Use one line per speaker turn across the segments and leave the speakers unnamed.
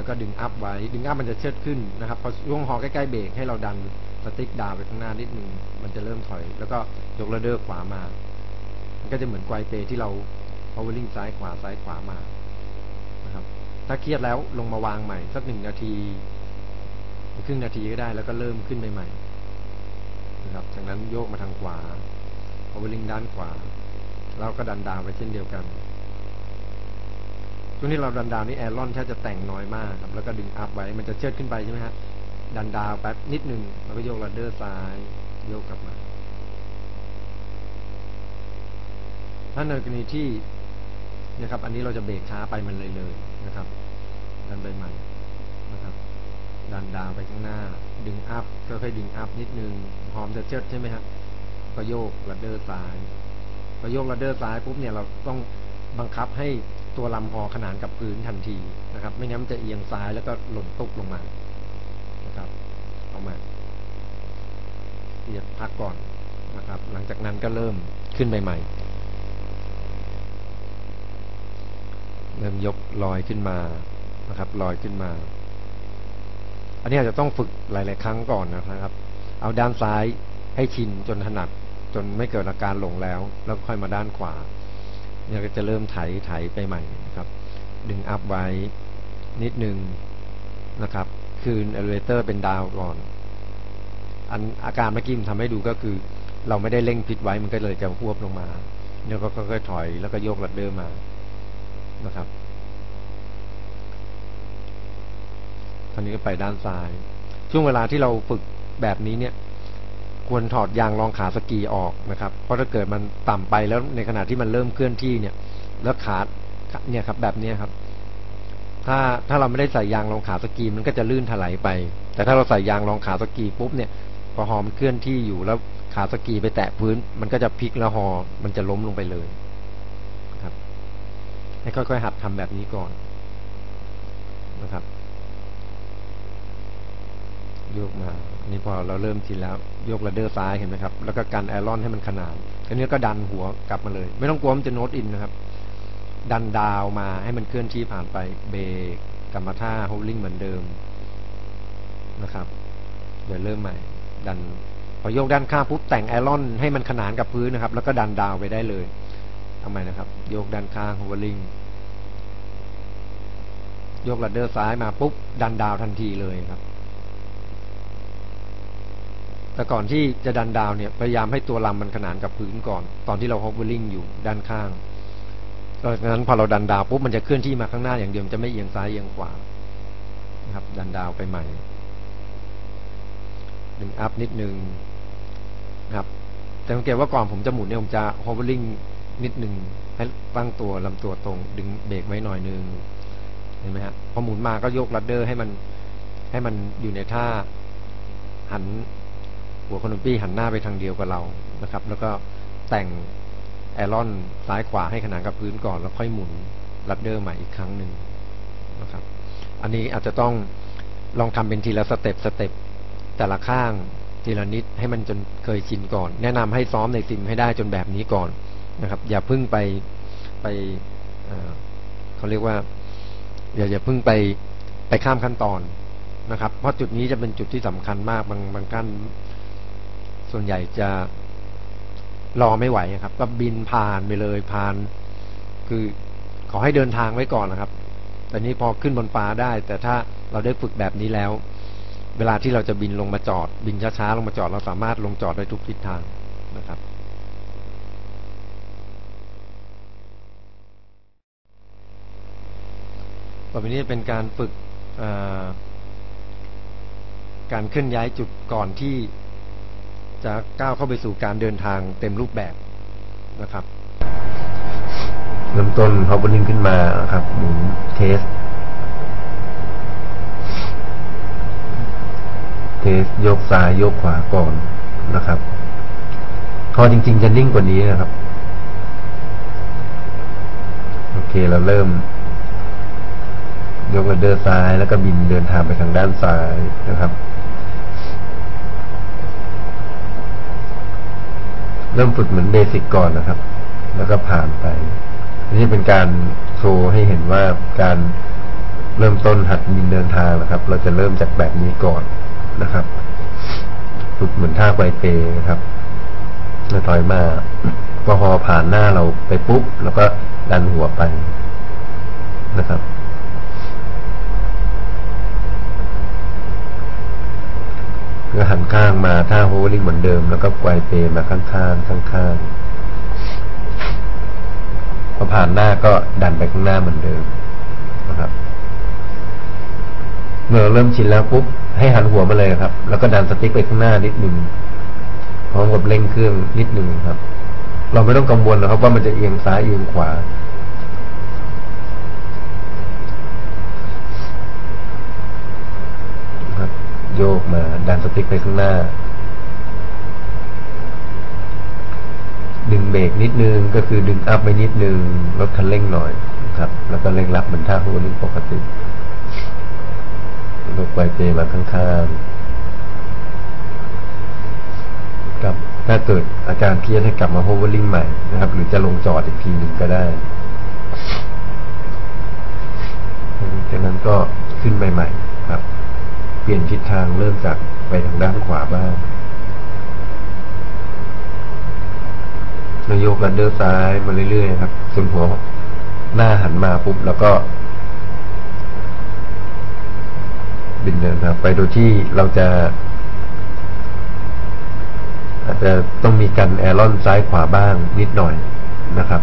แล้วก็ดึงอัพไว้ ดึงอัพมันจะเชิดขึ้นนะครับ พอช่วงฮอใกล้ๆเบรกให้เราดันสติ๊กดาวไปข้างหน้านิดนึง มันจะเริ่มถอย แล้วก็ยกระเดอร์ขวามา มันก็จะเหมือนไกวเปที่เรา powering ซ้ายขวาซ้ายขวามา นะครับ ถ้าเครียดแล้วลงมาวางใหม่ สักหนึ่งนาทีครึ่งนาทีก็ได้ แล้วก็เริ่มขึ้นใหม่ๆนะครับ จากนั้นโยกมาทางขวา powering ด้านขวา แล้วก็ดันดาวไปเช่นเดียวกัน ช่วงที่เราดันดาวนี่แอรอนแทบจะแต่งน้อยมากครับแล้วก็ดึงอัพไว้มันจะเชิดขึ้นไปใช่ไหมฮะดันดาวแป๊บนิดหนึ่งแล้วก็โยกลัดเดอร์ซ้ายโยกกลับมา ถ้าในกรณีที่นะครับ อันนี้เราจะเบรกช้าไปมันเลยเลยนะครับ ดันไปใหม่นะครับ ดันดาวไปข้างหน้า ดึงอัพก็ค่อยดึงอัพนิดนึงหอมจะเชิดใช่ไหมครับก็โยกลัดเดอร์ซ้ายพอโยกลัดเดอร์ซ้ายปุ๊บเนี่ยเราต้องบังคับให้ ตัวลำพอขนานกับพื้นทันทีนะครับ ไม่งั้นมันจะเอียงซ้ายแล้วก็หล่นตุกลงมานะครับเอามาเอียดพักก่อนนะครับ หลังจากนั้นก็เริ่มขึ้นใหม่ๆเริ่มยกลอยขึ้นมานะครับลอยขึ้นมา อันนี้อาจจะต้องฝึกหลาย ๆ ครั้งก่อนนะครับ เอาด้านซ้ายให้ชินจนถนัดจนไม่เกิดอาการหลงแล้ว แล้วค่อยมาด้านขวา เนี่ยก็จะเริ่มไถไถไปใหม่นะครับ ดึงอัพไว้นิดนึงนะครับ คืนเอเลเวเตอร์เป็นดาวก่อน อันอาการเมื่อกี้มันทำให้ดูก็คือ เราไม่ได้เร่งพิดไว้มันก็เลยจะพวบลงมาเนี่ยก็ค่อยๆถอยแล้วก็โยกลัดเดอร์มานะครับตอนนี้ก็ไปด้านซ้าย ช่วงเวลาที่เราฝึกแบบนี้เนี่ย ควรถอดยางรองขาสกีออกนะครับ เพราะถ้าเกิดมันต่ำไปแล้วในขณะที่มันเริ่มเคลื่อนที่เนี่ย แล้วขาเนี่ยครับ แบบนี้ครับ ถ้าถ้าเราไม่ได้ใส่ยางรองขาสกีมันก็จะลื่นถลายไป แต่ถ้าเราใส่ยางรองขาสกีปุ๊บเนี่ยพอหอมเคลื่อนที่อยู่แล้วขาสกีไปแตะพื้น มันก็จะพลิกแล้วหอมันจะล้มลงไปเลยครับ ให้ค่อยๆหัดทำแบบนี้ก่อนนะครับ โยกมา นี่พอเราเริ่มชินแล้ว โยกระเดอร์ซ้ายเห็นไหมครับ แล้วก็กันไอรอนให้มันขนาน อันนี้ก็ดันหัวกลับมาเลย ไม่ต้องกลัวมันจะโน้ตอินนะครับ ดันดาวมาให้มันเคลื่อนที่ผ่านไป เบรกกลับมาท่าโฮลลิ่งเหมือนเดิมนะครับ เดี๋ยวเริ่มใหม่ ดัน พอโยกด้านข้างปุ๊บแต่งไอรอนให้มันขนานกับพื้นนะครับ แล้วก็ดันดาวไปได้เลยทำไมนะครับ โยกด้านข้างโฮลลิ่งยกระเดอร์ซ้ายมาปุ๊บ ดันดาวทันทีเลยครับ แต่ก่อนที่จะดันดาวเนี่ยพยายามให้ตัวลำมันขนานกับพื้นก่อน ตอนที่เราฮอปเวอร์ลิงอยู่ด้านข้างดังนั้นพอเราดันดาวปุ๊บมันจะเคลื่อนที่มาข้างหน้าอย่างเดียวจะไม่เอียงซ้ายเอียงขวานะครับ ดันดาวไปใหม่ดึงอัพนิดนึงครับแต่สังเกตว่าก่อนผมจะหมุนเนี่ยผมจะฮอปเวอร์ลิงนิดนึงให้ตั้งตัวลำตัวตรง ดึงเบรกไว้หน่อยนึงเห็นไหมฮะพอหมุนมาก็ยกลัดเดอร์ให้มันให้มันอยู่ในท่าหัน หัวคอนปี้หันหน้าไปทางเดียวกับเรานะครับ แล้วก็แต่งแอรอนซ้ายขวาให้ขนานกับพื้นก่อน แล้วค่อยหมุนลัดเดอร์ใหม่อีกครั้งหนึ่งนะครับ อันนี้อาจจะต้องลองทำเป็นทีละสเต็ปสเต็ปแต่ละข้างทีละนิดให้มันจนเคยชินก่อน แนะนำให้ซ้อมในซิมให้ได้จนแบบนี้ก่อนนะครับ อย่าพึ่งไปไปเขาเรียกว่า อย่าอย่าพึ่งไปไปข้ามขั้นตอนนะครับ เพราะจุดนี้จะเป็นจุดที่สำคัญมากบางบางขั้น ส่วนใหญ่จะรอไม่ไหวครับ ก็บินผ่านไปเลยผ่าน คือขอให้เดินทางไว้ก่อนนะครับแต่นี้พอขึ้นบนฟ้าได้ แต่ถ้าเราได้ฝึกแบบนี้แล้ว เวลาที่เราจะบินลงมาจอด บินช้าๆลงมาจอดเราสามารถลงจอดได้ทุกทิศทางนะครับต่อไปนี้เป็นการฝึกการเคลื่อนย้ายจุดก่อนที่ จะก้าวเข้าไปสู่การเดินทางเต็มรูปแบบนะครับเริ่มต้นเขาบนิ่งขึ้นมาครับหมุนเทส เทสยกซ้ายยกขวาก่อนนะครับคอจริง ๆ จะนิ่งกว่านี้นะครับ โอเคเราเริ่ม ยกเดอร์ซ้ายแล้วก็บินเดินทางไปทางด้านซ้ายนะครับ เริ่มฝึกเหมือนเบสิกก่อนนะครับ แล้วก็ผ่านไป นี่เป็นการโชว์ให้เห็นว่าการ
เริ่มต้นหัดบินเดินทางนะครับ เราจะเริ่มจากแบบนี้ก่อนนะครับ ฝึกเหมือนท่าไกวเปนะครับแล้วถอยมาพอพอผ่านหน้าเราไปปุ๊บ แล้วก็ดันหัวไปนะครับ ก็ หันข้างมาท่าโฮลิ่งเหมือนเดิม แล้วก็ไกวเปมาข้างๆข้างๆพอผ่านหน้าก็ดันไปข้างหน้าเหมือนเดิมนะครับเมื่อเริ่มชินแล้วปุ๊บให้หันหัวมาเลยครับ แล้วก็ดันสติ๊กไปข้างหน้านิดหนึ่งพร้อมกับเร่งเครื่องนิดหนึ่งครับ เราไม่ต้องกังวลนะครับ ว่ามันจะเอียงซ้ายเอียงขวา ครับ โยกมาดันสติ๊กไปข้างหน้า ดึงเบรกนิดนึงก็คือดึงอัพไปนิดนึงลดคันเร่งหน่อยครับ แล้วก็เร่งรับเหมือนท่าโฮลิ่งปกติลกไวเปมาข้างๆกับถ้าเกิดอาการเครียดให้กลับมาโฮเวอร์ลิงใหม่นะครับ หรือจะลงจอดอีกทีหนึ่งก็ได้จากนั้นก็ขึ้นใหม่ๆ ลี่ยนทิศทางเริ่มจากไปทางด้านขวาบ้างแล้วยกรันเดอร์ซ้ายมาเรื่อยๆครับจนหัวหน้าหันมาปุ๊บแล้วก็ บินเดินครับ ไปโดยที่เราจะ อาจจะต้องมีกันแอรอนซ้ายขวาบ้างนิดหน่อยนะครับ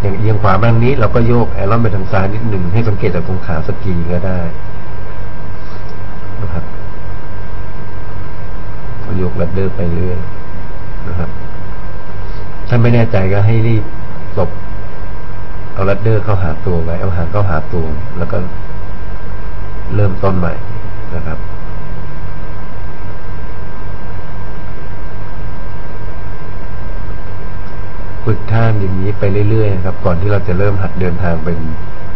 อย่างเอียงขวาบ้างนี้เราก็โยกแอรอนไปทางซ้ายนิดหนึ่งให้สังเกตจากตรงขาสกีก็ได้ นะครับก็โยกลัดเดอร์ไปเรื่อยนะครับ ถ้าไม่แน่ใจก็ให้รีบหลบเอาลัดเดอร์เข้าหาตัวไว้ เอาหางเข้าหาตัว แล้วก็เริ่มต้นใหม่นะครับ ฝึกท่าอย่างนี้ไปเรื่อยๆครับ ก่อนที่เราจะเริ่มหัดเดินทางเป็น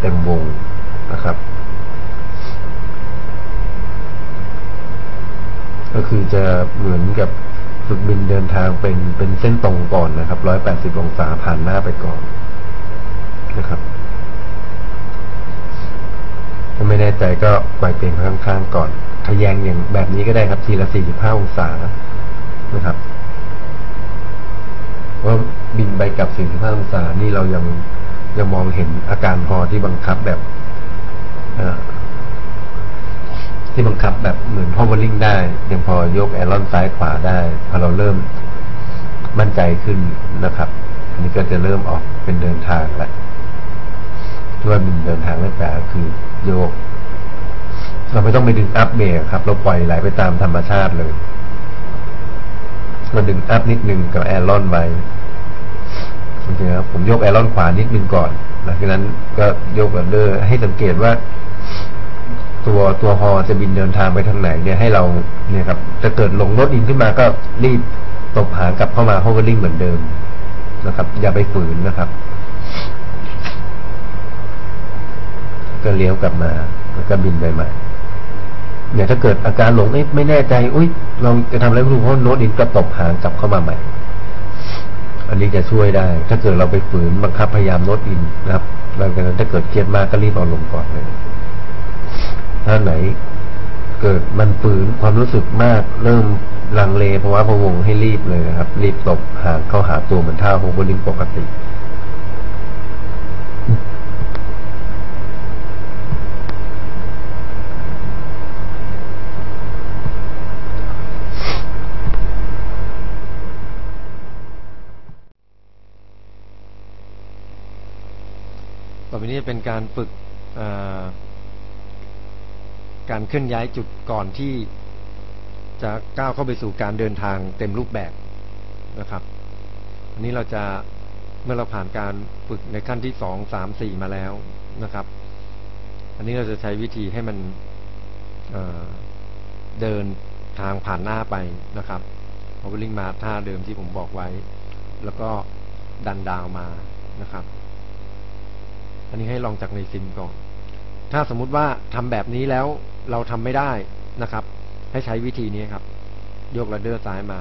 เต็มวงนะครับ ก็คือจะเหมือนกับฝึกบินเดินทางเป็นเป็นเส้นตรงก่อนนะครับร้อยแปดสิบองศาผ่านหน้าไปก่อนนะครับ ถ้าไม่แน่ใจก็ไกวเปลี่ยนข้างๆก่อนทะแยงอย่างแบบนี้ก็ได้ครับทีละสี่สิบห้าองศานะครับว่าบินไปกับสี่สิบห้าองศานี่เรายังยังมองเห็นอาการพอที่บังคับแบบที่บังคับแบบ เหมือนพอวอลลิงได้ ยังพอยกแอรอนซ้ายขวาได้ พอเราเริ่มมั่นใจขึ้นนะครับ อันนี้ก็จะเริ่มออกเป็นเดินทางแล้วว่าบินเดินทางแรกๆก็คือโยก เราไม่ต้องไปดึงอัพเบรกครับ เราปล่อยไหลไปตามธรรมชาติเลยมาดึงอัพนิดนึงกับแอรอนไว้โอเคครับผมยกแอรอนขวานิดนึงก่อนหลังจากนั้นก็ยกแบบเดอร์ให้สังเกตว่า ตัวตัวฮอจะบินเดินทางไปทางไหนเนี่ยให้เราเนี่ยครับจะเกิดลงรถอินขึ้นมาก็รีบตบหางกลับเข้ามาโฮเวอร์ลิงเหมือนเดิมนะครับ อย่าไปฝืนนะครับ ก็เลี้ยวกลับมา แล้วก็บินไปใหม่เนี่ยถ้าเกิดอาการหลงเอ๊ะไม่แน่ใจอุ้ยเราจะทำอะไรไม่รู้เพราะโน้ตอินก็ตบหางกลับเข้ามาใหม่ อันนี้จะช่วยได้ ถ้าเกิดเราไปฝืนบังคับพยายามโน้ตอินนะครับหลังจากนั้นถ้าเกิดเครียดมากก็รีบเอาลงก่อนเลย ถ้าไหนเกิดมันฝืนความรู้สึกมากเริ่มลังเลเพราะว่าพะวงให้รีบเลยนะครับ รีบตบหางเข้าหาตัวเหมือนท่าโฮเวอร์ลิงปกติ
ต่อไปนี้เป็นการฝึก การเคลื่อนย้ายจุดก่อนที่จะก้าวเข้าไปสู่การเดินทางเต็มรูปแบบนะครับ อันนี้เราจะเมื่อเราผ่านการฝึกในขั้นที่สองสามสี่มาแล้วนะครับ อันนี้เราจะใช้วิธีให้มันเเดินทางผ่านหน้าไปนะครับพอวิ่งมาท่าเดิมที่ผมบอกไว้ แล้วก็ดันดาวมานะครับ อันนี้ให้ลองจากในซิมก่อน ถ้าสมมุติว่าทำแบบนี้แล้ว เราทำไม่ได้นะครับ ให้ใช้วิธีนี้ครับ ยกระเดอร์ซ้ายมา